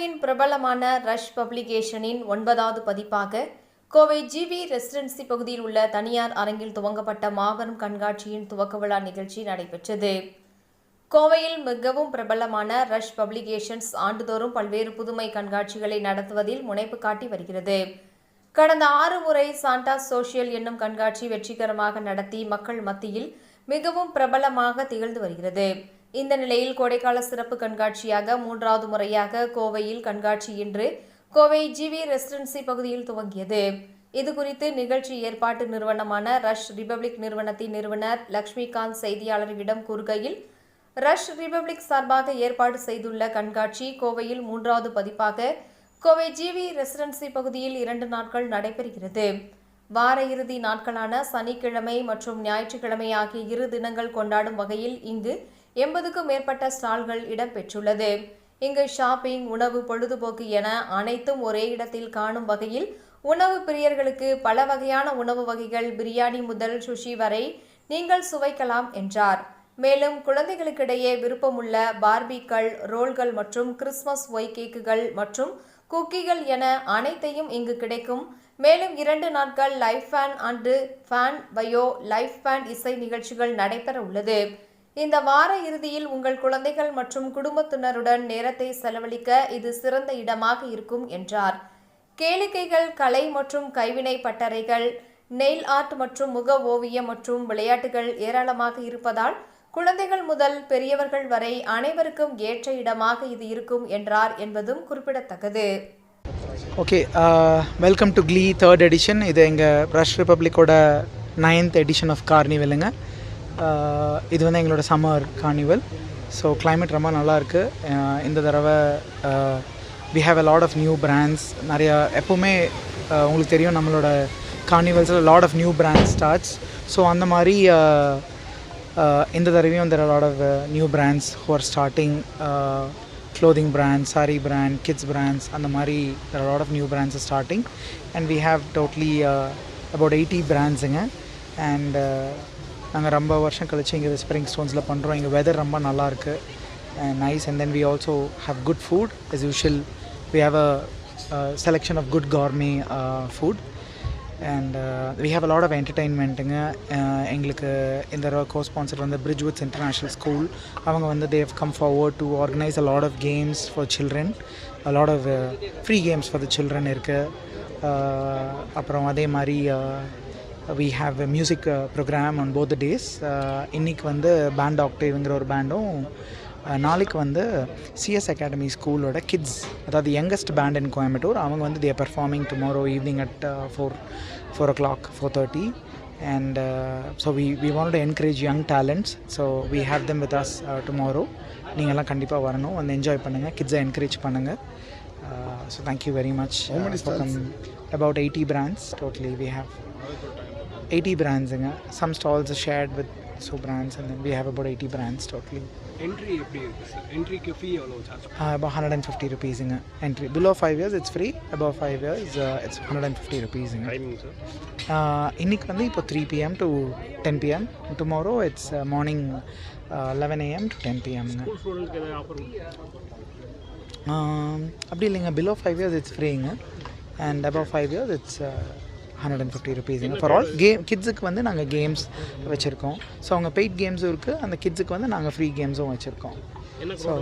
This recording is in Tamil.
சென்னையின் பிரபலமான ரஷ் பப்ளிகேஷனின் ஒன்பதாவது பதிப்பாக கோவை ஜிவி ரெசிடென்சி பகுதியில் உள்ள தனியார் அரங்கில் துவங்கப்பட்ட மாபெரும் கண்காட்சியின் துவக்க விழா நிகழ்ச்சி நடைபெற்றது. கோவையில் மிகவும் பிரபலமான ரஷ் பப்ளிகேஷன்ஸ் ஆண்டுதோறும் பல்வேறு புதுமை கண்காட்சிகளை நடத்துவதில் முனைப்பு காட்டி வருகிறது. கடந்த ஆறு முறை சாண்டா சோஷியல் என்னும் கண்காட்சி வெற்றிகரமாக நடத்தி மக்கள் மத்தியில் மிகவும் பிரபலமாக திகழ்ந்து வருகிறது. இந்த நிலையில் கோடைக்கால சிறப்பு கண்காட்சியாக மூன்றாவது முறையாக கோவையில் கண்காட்சி இன்று கோவை ஜிவி ரெசிடென்சி பகுதியில் துவங்கியது. இதுகுறித்து நிகழ்ச்சி ஏற்பாட்டு நிறுவனமான ரஷ் ரிபப்ளிக் நிறுவனத்தின் நிறுவனர் லக்ஷ்மிகாந்த் செய்தியாளர்களிடம் கூறுகையில் ரஷ் ரிபப்ளிக் சார்பாக ஏற்பாடு செய்துள்ள கண்காட்சி கோவையில் மூன்றாவது பதிப்பாக கோவை ஜிவி ரெசிடென்சி பகுதியில் இரண்டு நாட்கள் நடைபெறுகிறது. வார இறுதி நாட்களான சனிக்கிழமை மற்றும் ஞாயிற்றுக்கிழமை ஆகிய இரு தினங்கள் கொண்டாடும் வகையில் இங்கு எண்பதுக்கும் மேற்பட்ட ஸ்டால்கள் இடம்பெற்றுள்ளது. இங்கு ஷாப்பிங் உணவு பொழுதுபோக்கு என அனைத்தும் ஒரே இடத்தில் காணும் வகையில் உணவு பிரியர்களுக்கு பல வகையான உணவு வகைகள் பிரியாணி முதல் சுஷி வரை நீங்கள் சுவைக்கலாம் என்றார். மேலும் குழந்தைகளுக்கிடையே விருப்பமுள்ள பார்பிக்கள் ரோல்கள் மற்றும் கிறிஸ்மஸ் ஒய் கேக்குகள் மற்றும் குக்கீகள் என அனைத்தையும் இங்கு கிடைக்கும். மேலும் இரண்டு நாட்கள் life fan and fan bio life fan இசை நிகழ்ச்சிகள் நடைபெற உள்ளது. இந்த வார இறுதியில் உங்கள் குழந்தைகள் மற்றும் குடும்பத்தினருடன் நேரத்தை செலவழிக்க இது சிறந்த இடமாக இருக்கும் என்றார். கேளிக்கைகள் கலை மற்றும் கைவினை பட்டறைகள் நெயில் ஆர்ட் மற்றும் முக ஓவியம் மற்றும் விளையாட்டுகள் ஏராளமாக இருப்பதால் குழந்தைகள் முதல் பெரியவர்கள் வரை அனைவருக்கும் ஏற்ற இடமாக இது இருக்கும் என்றார் என்பதும் குறிப்பிடத்தக்கது. ஓகே வெல்கம் டு க்ளீ தேர்ட் எடிஷன் இது எங்கள் ரஷ் ரிப்பப்ளிக்கோட நைன்த் எடிஷன் ஆஃப் கார்னிவலுங்க இது வந்து எங்களோட சம்மர் கார்னிவல் ஸோ கிளைமேட் ரொம்ப நல்லாயிருக்கு இந்த தடவை we have a lot of new brands நிறையா எப்போவுமே உங்களுக்கு தெரியும் நம்மளோட கார்னிவல்ஸில் lot of new brands starts so அந்த மாதிரி இந்த தடவையும் there lot of new brands ஹோர் are starting clothing brand sari brand kids brands அந்த மாதிரி lot of new a lot and new brands are starting, eighty பிராண்ட்ஸுங்க have நாங்கள் ரொம்ப வருஷம் கழிச்சு இங்கே ஸ்ப்ரிங் ஸ்டோன்ஸில் பண்ணுறோம் இங்கே வெதர் ரொம்ப நல்லா இருக்கு nice and then we also have good food as usual we have a selection of good gourmet food and we have a lot of என்டர்டெயின்மெண்ட்டுங்க எங்களுக்கு இந்த கோ ஸ்பான்சர் வந்து பிரிட்ஜ்வுட்ஸ் இன்டர்நேஷ்னல் ஸ்கூல் அவங்க வந்து they come forward to organise a lot of games for children a lot of free games for the children இருக்குது அப்புறம் அதே மாதிரி we have music programme on both days இன்னைக்கு வந்து பேண்ட் ஆக்டேவ்ங்கிற ஒரு பேண்டும் நாளைக்கு வந்து சிஎஸ் அகாடமி ஸ்கூலோட கிட்ஸ் அதாவது யங்கஸ்ட் பேண்ட் இன் கோயம்புத்தூர் அவங்க வந்து there performing tomorrow evening at four four o'clock four thirty and so we we want to encourage young talents so we have them with us tomorrow நீங்கள்லாம் கண்டிப்பாக வரணும். வந்து என்ஜாய் பண்ணுங்கள் கிட்ஸை என்கரேஜ் பண்ணுங்கள் so thank you very much about eighty brands totally we have 80 brands in some stalls are shared with so brands and then we have about 80 brands totally. Entry எப்படி இருக்கு சார் என்ட்ரிக்கு ஃபீ எவ்வளோ charge about 150 rupees in entry. Below 5 years it's free. Above 5 years uh, it's 150 rupees in timing sir இன்னைக்கு வந்து இப்போ three PM to ten PM tomorrow it's morning eleven AM to ten பிஎம்ங்க அப்படி இல்லைங்க. Below five years it's ஃப்ரீங்க and above five years it's hundred and fifty ருபீஸுங்க for all game கிட்ஸுக்கு வந்து நாங்கள் கேம்ஸ் வச்சுருக்கோம். ஸோ அவங்க பெய்ட் கேம்ஸும் இருக்குது அந்த கிட்ஸுக்கு வந்து நாங்கள் ஃப்ரீ கேம்ஸும் வச்சுருக்கோம். ஸோ